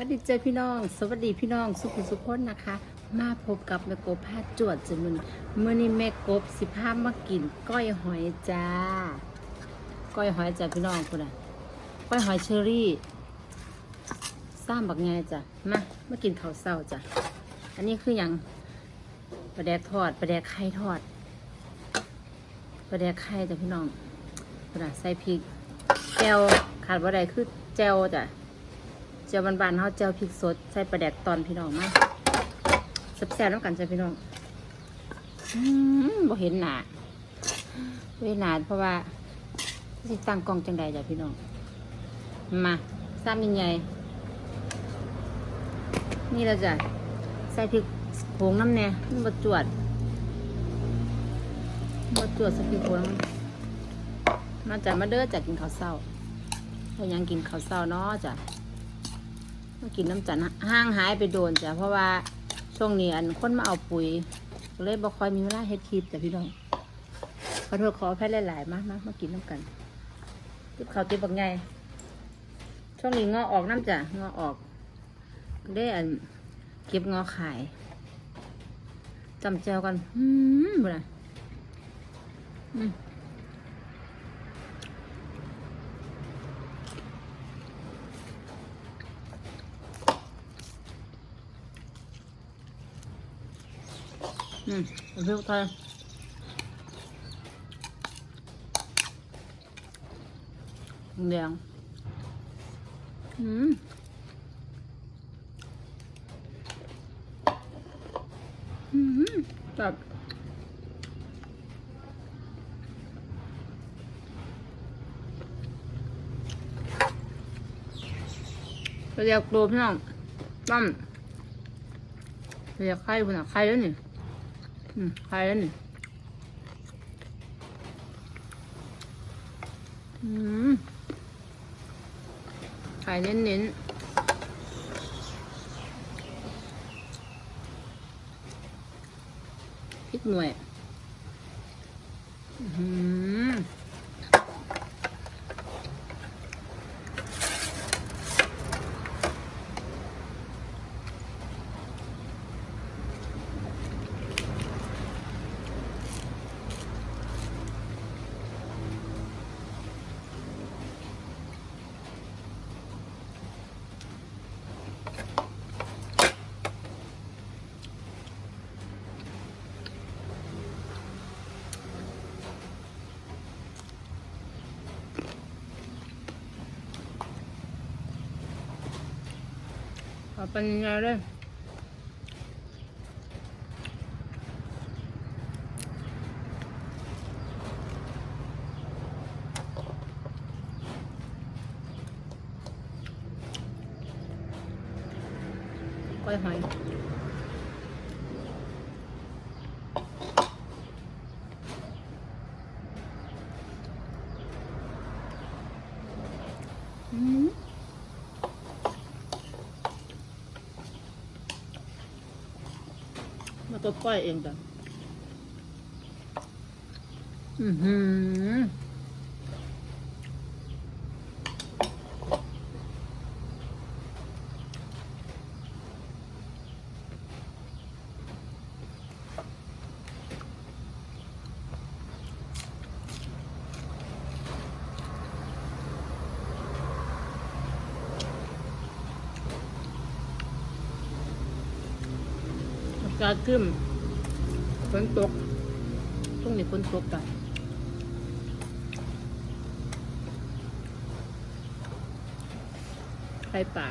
วัสดีเจ้าพี่น้อง สวัสดีพี่น้องสุขสุขคนนะคะ มาพบกับแม่กบพาจวดจนมือมื่อนี้แม่กบสิพามากินก้อยหอยจ้า ก้อยหอยจ้าพี่น้องคุณอะก้อยหอยเชอรี่ซ้ำบักไงจ้ะมามากินข้าวเศร้าจ้ะอันนี้คืออย่างปลาแดกทอดปลาแดกไข่ทอดปลาแดกไข่จ้ะพี่น้องคุณอะใส่พริกแจวขาดว่าใดคือแจวจ้ะ เจียวบานๆเขาเจียวพริกสดใส่ปลาแดกตอนพี่น้องมาแซ่บๆน้ำกันจ้ะพี่น้องอืมบ่เห็นหนาบ่เห็นหนาเพราะว่าสิตั้งกล้องจังใดจ้ะพี่น้อง มาซ้ำยังไงนี่เราจะใส่พริกโขงน้ำแน่มันบดจวดบดจวดใส่พริกโขงมาจ้ะมาเด้อจ้ะกินข้าวเศร้าเรายังกินข้าวเศร้าเนาะจ้ะ มากินน้ำจันห้างหายไปโดนจ้ะเพราะว่าช่วงนี้อันคนมาเอาปุ๋ยเลยบ่คอยมีเวลาเฮ็ดคลิปจ้ะพี่น้องขอโทษขออภัยหลายๆมากมามากินน้ำกันติบข้าวติบบักไงช่วงนี้งอออกน้ำจ้ะงอออกได้อันเก็บงอขายจำเจียวกันอืมบ่นะอืม อืมเอาพริกไทยแดงอืมอืมแบบเรียกตัวพี่น้องตั้มเรียกไข่พุ่นอะไข่แล้วนี่ ใครนี่ไข่เน้นเน้นพริกหน่วย อืม เอาเป็นยังไงเลยก้อยหอยอืม มา ต้นกล้วยเองจ้ะอือหือากาศขึ้นฝนตกช่วงนี้ฝนตกกันไข่ป่า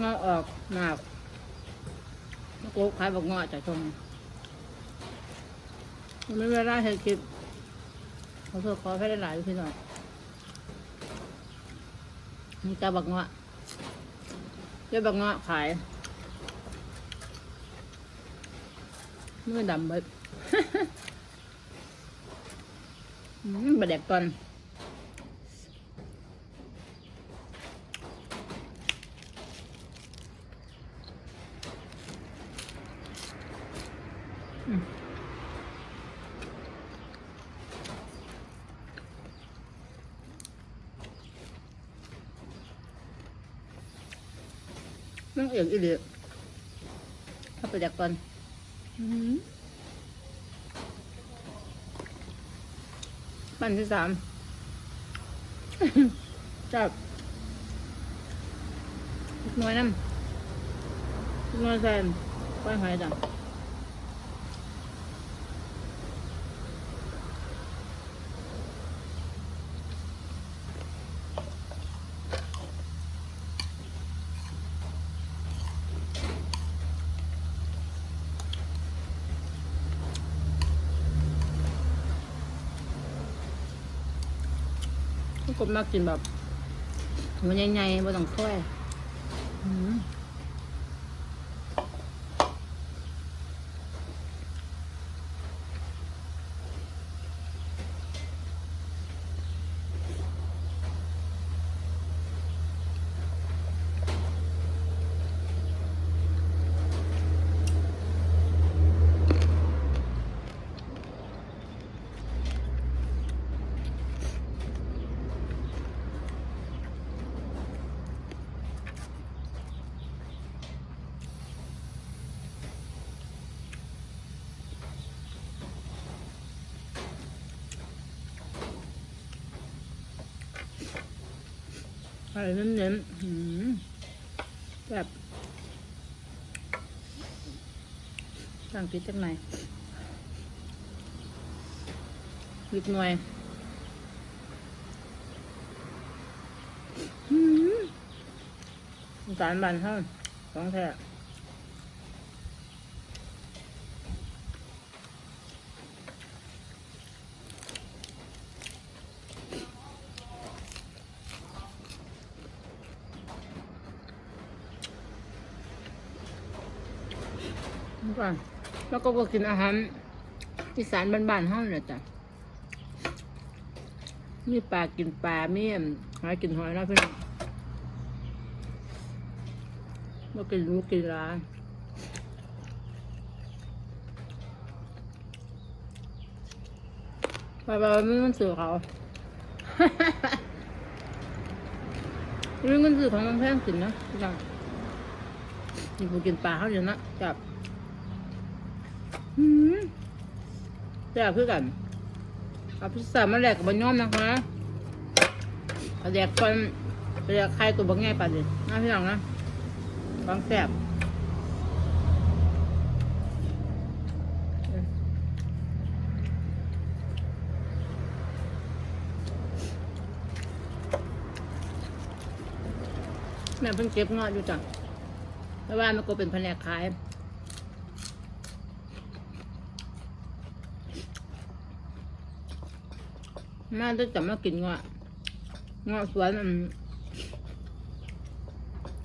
เงาออกหนาวโก้ขายบอกเงาะจากตรงไม่เวลาเห็นคลิปขอโทษขอให้ได้หลายพี่น้อง มีตาบักเงาะเยอะบักเงาะขายมือดำเบิด อืมบะแดกก่อน น้องเอียงอีเหลือเข้าไปแดกก่อนอื้อหือปั้นที่สามจับลูกน้อยน้ำลูกน้อยใส่ก้อยหอยจัง คนมากกินแบบมันใหญ่ๆไม่ต้องถ้วยอืม ไข่เน้นๆแบบสั่งกินจากไหนวิดหน่วยหืมสารบันเท่าของแท้ นี่ก่อนแล้วก็ก็กินอาหารอีสานบ้านๆเท่าเนี่ยจ้ะมีปลากินปลามีอั่นหอยกินหอยเนาะพี่น้องมากินลูกกินร้านไปไปไม่มันสื่อเขาไม่มันสื่อของมันแพงสินนะพี่น้องนี่กูกินปลาเขาเดี๋ยวนะจับ อืมแซ่บคือกันเอาพิซซ่ามาแลกกับบะย่อมนะคะเอาแดกก่อนไปแดกไข่ตัวบางแง่ปลาดินะพี่น้องนะบางแซ่บแม่เพิ่งเก็บงาะอยู่จ้ะแต่ว่ามันก็เป็นแผนกขาย มาจะจับมากินเงาะเงาะสวนอืม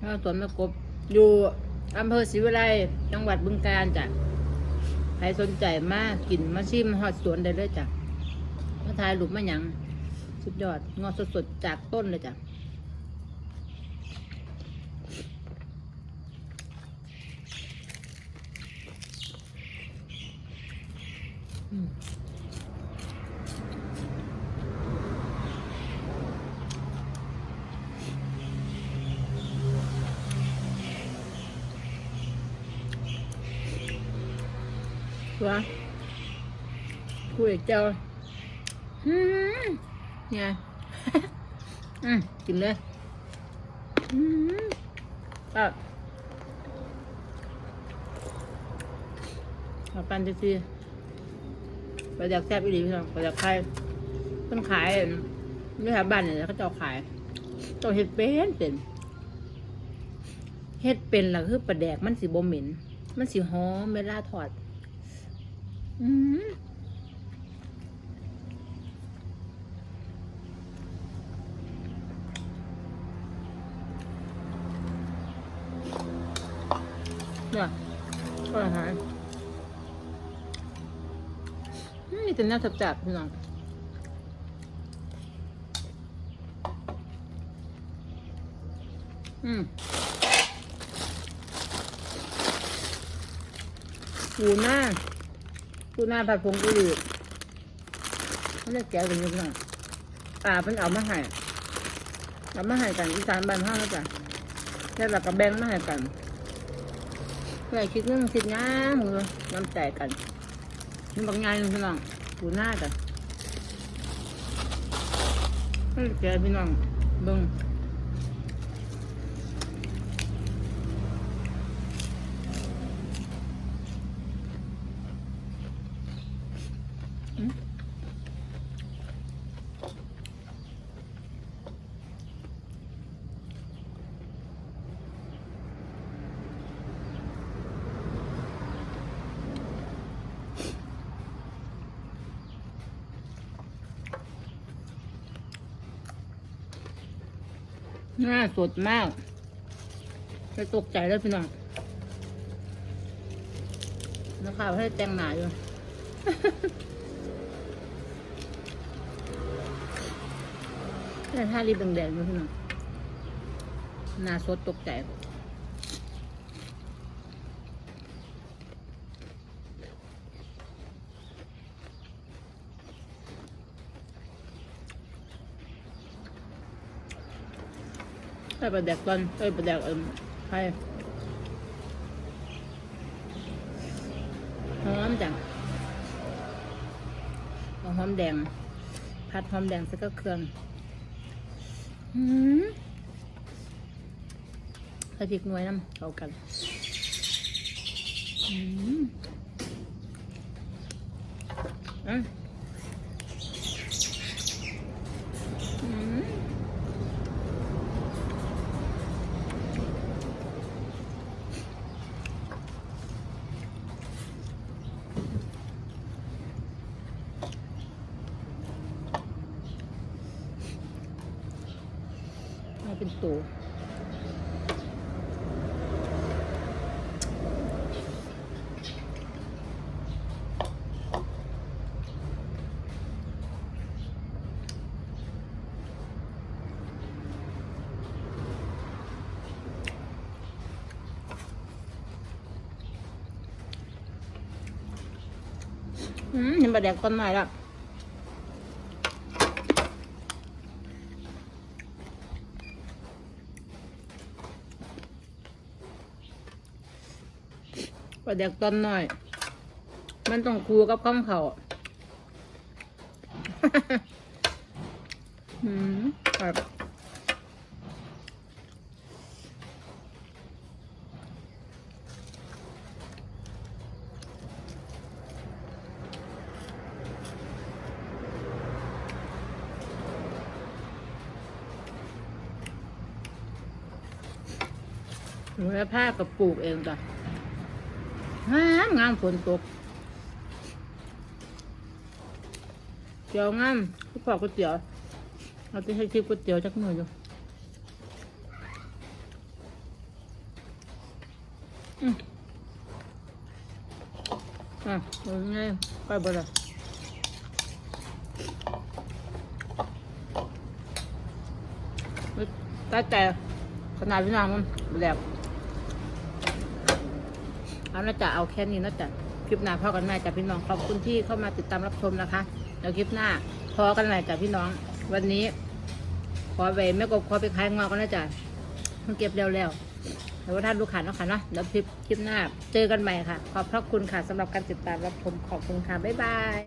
เงาะสวนมะกบอยู่อำเภอศรีวิไลจังหวัดบึงกาฬจ้ะใครสนใจมากกินมาชิมหอดสวนได้เลยจ้ะมาทายรูปมาหยังสุดยอดเงาะสดๆจากต้นเลยจ้ะ วะคุยกับเจ้าอืมเนี่ยอืมกินเลยอืมอะเอาปันจะซีไปจากแซ่บอีหลีพี่น้องไปจากใครเพิ่นขายนี่ค่ะบ้านเนี่ยเขาเจ้าขายเจ้าเฮ็ดเป็นเป็นเฮ็ดเป็นล่ะคือปลาแดกมันสิบ่เหม็น มันสิหอมเวลาทอด อืมเนี่ยก็อาหารอืมมีแต่เน้าจับๆพี่น้องอืมปูหน้าก หน้าผัดผงกุหรี่มันจะแก้วกันยังไงป่าเพิ่นเอามาให้เอามาให้กันอีสานบ้านห้างแล้วจ้ะแล้วเราก็แบ่งมาให้กันเพื่อคิดเรื่องคิดงานมือน้ำใจกันนี่บางงานพี่น้องปูหน้ากันให้แกพี่น้องเบิ่ง หน้าสดมากจะตกใจแล้วพี่น้องนะคะให้แตงหนาอยู่แต่ถ้ารีบแดงๆอยู่พี่น้องหน้าสดตกใจ ใส่ปลาแดกก่อนใส่ปลาแดกเอิมไข่หอมจังเอาหอมแดง ผัดหอมแดงใส่ก็เครื่องหืมใส่พริกหน่วยน้ำเข้ากันหืมอะอืม เอาเป็นตัวอืมเห็น ปลาแดกต้นไม้แล้วปลาแดกตอนหน่อย มันต้องคูกับข้องเขาอืมครับหนูและผ้ากับปลูกเองจ้ะ งามงามฝนตกเตี๋ยวงามพี่พ่อก๋วยเตี๋ยวเราจะให้คลิปก๋วยเตี๋ยวจักหน่อยอยู่อืมอะเอาไงไปบ่ละตาแต่ขนาดพี่นางมันแหลก เอาน่าจะเอาแค่นี้น่าจะคลิปหน้าพ่อกันแม่จากพี่น้องขอบคุณที่เข้ามาติดตามรับชมนะคะแล้วคลิปหน้าพอกันใหม่จากพี่น้อง วันนี้ ขอไปแม่กบขอไปขายงอกกันนะจ๊ะมันเก็บเร็วๆแต่ว่าท่านลูกค้าเนาะค่ะเนาะแล้วคลิปคลิปหน้า เจอกันใหม่ค่ะ ขอบพระคุณค่ะสำหรับการติดตามรับชมขอบคุณค่ะบ๊ายบาย